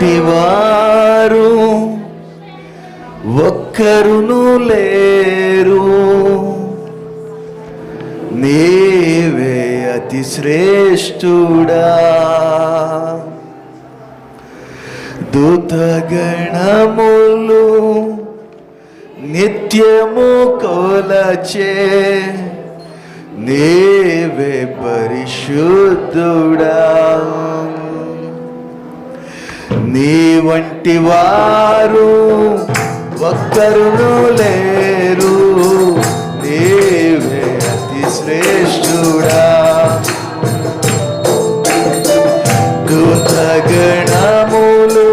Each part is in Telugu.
వంటి వారు ఒక్కరును లేరు. నీవే అతి శ్రేష్ఠుడా. దూతగణములు నిత్యము కొలచే నీవే పరిశుద్ధుడా. నీ వంటి వారు ఒక్కరును లేరు. నీవే అతి శ్రేష్ఠుడా. దూతగణములు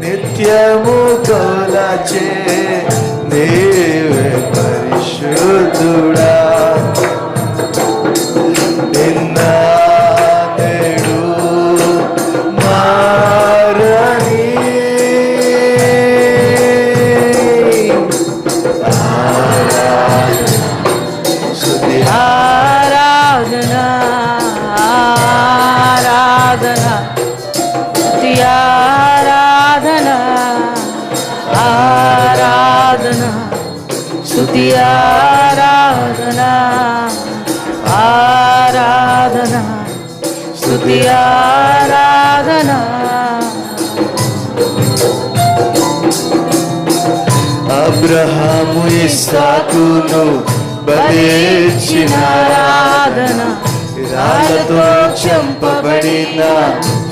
నిత్యము కొలచే ఇస్సాకును బలిచ్చిన ఆరాధన రాళ్ళతో చంపబడిన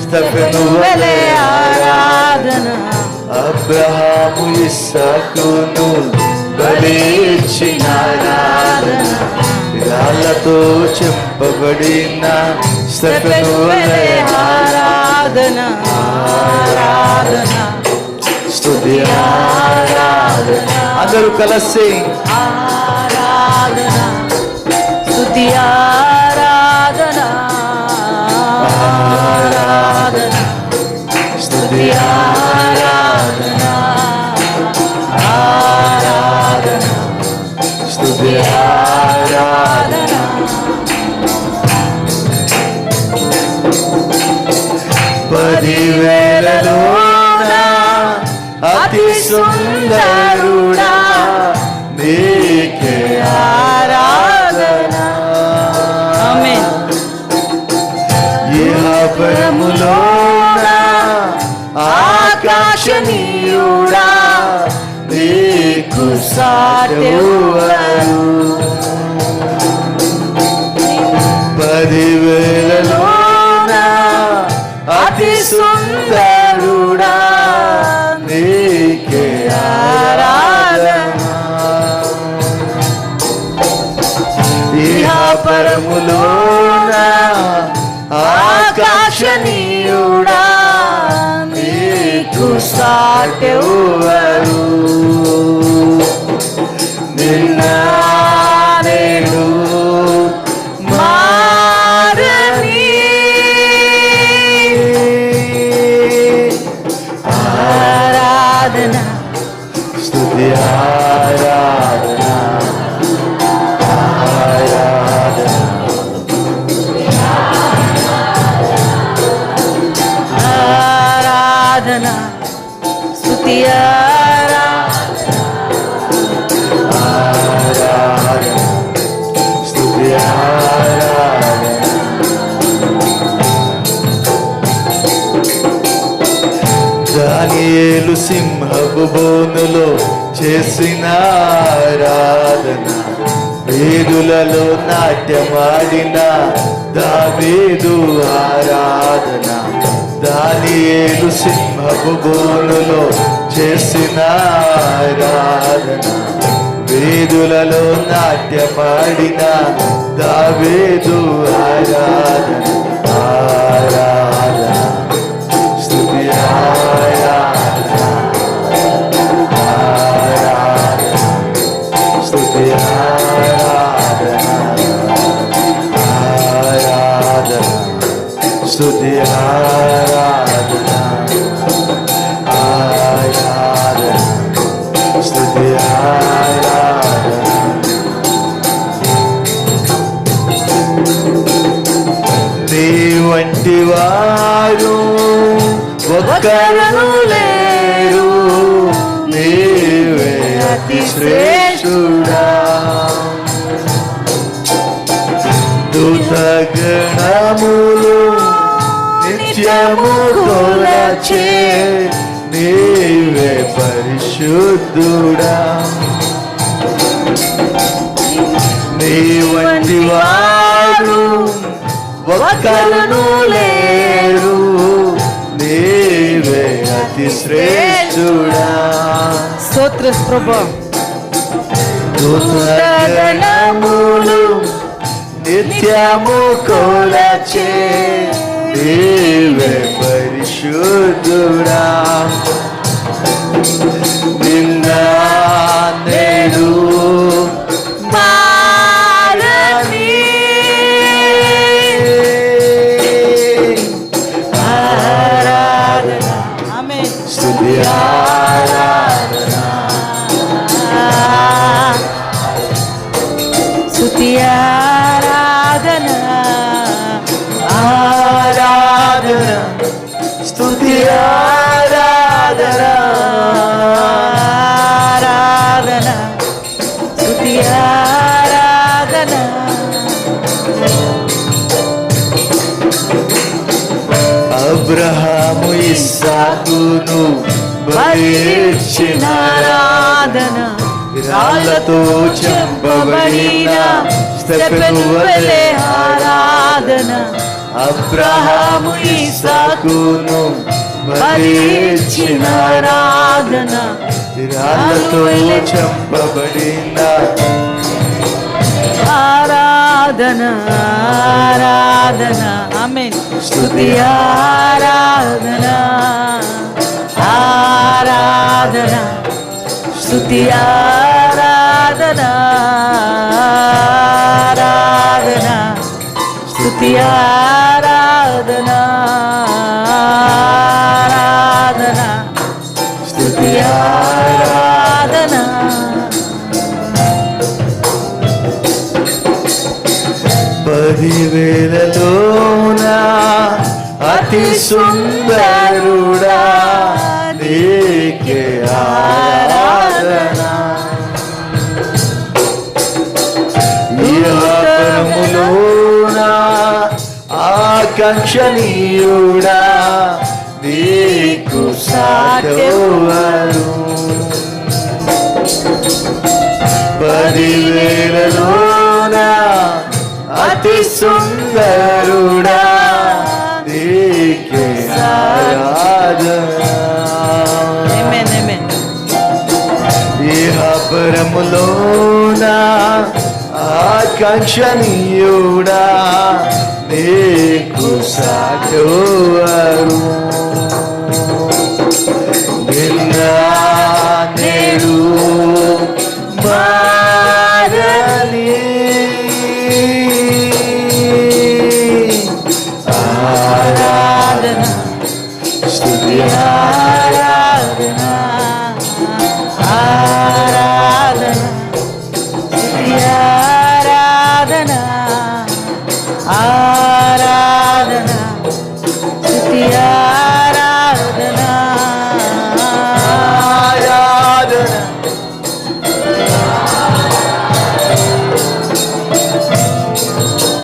స్తెఫెను వలె ఆరాధన. అబ్రహాము ఇస్సాకును బలిచ్చిన ఆరాధన. రాళ్ళతో చంపబడిన స్తెఫెను వలె ఆరాధన. ఆరాధన. ఆరాధన. అందరూ కలిసి. స్తుతి ఆరాధన. ఆరాధన. స్తుతి ఆరాధన. ఆరాధన. స్తుతి ఆరాధన. పదివేలలోన అతి సుందరుడా నీకే ఆరాధన. ఆమేన్. ఇహపరములోన ఆకాశనీయుడా నీకు సాటెవరు పదివేలలోన అతి సుందరుడా ఇహ ఆకాశనీయుడా నీకు సాటెవరు సింహపు బోనులో చేసిన ఆరాధన. వేదులలో నాట్యమాడిన దావేదు ఆరాధన. దానియేలు సింహపు గోనులో చేసిన ఆరాధన. వేదులలో నాట్యమాడిన దావేదు ఆరాధన. ఎట్టివారు వంటి లేరు. నీవే అతి శ్రేష్ఠుడా. దూతగణములు నిత్యము కొలచే నీవే పరిశుద్ధుడా. నీ వంటి వాడు ఒక్కరును లేరు. నీవే అతి శ్రేష్ఠుడా. స్తోత్ర ప్రభా. దూతగణములు నిత్యము కొలచే నీవే పరిశుద్ధుడా. నిన్న స్తుతి ఆరాధన ఆరాధన స్తుతి ఆరాధన ఆరాధన స్తుతి ఆరాధన. అబ్రహాము ఇస్సాకును బలిచ్చిన ఆరాధన రాళ్ళతో చెంపబడిన స్టెఫెను వలె ఆరాధన. అబ్రహాము బలిచ్చిన బలిచ్చిన ఆరాధన. రాళ్ళతో చంపబడిన ఆరాధన ఆరాధన. ఆమేన్. స్తుతి ఆరాధన. స్తుతి ఆరాధన ఆరాధన స్తుతి ఆరాధన ఆరాధన స్తుతి ఆరాధనా. పదివేలలోన అతి సుందరుడా నీకే ఆకాంక్షణీయుడా నీకు సాటవరు పదివేలలోన అతి సుందరుడా. నీకే ఆరాధన. ఇహపరములోన ఆకాంక్షణీయుడా నీకు సాటోవరు నిన్న నేడు మారని ఆరాధన స్తుతి ఆరాధన ఆరాధన స్తుతి ఆరాధన ఆరాధన స్తుతి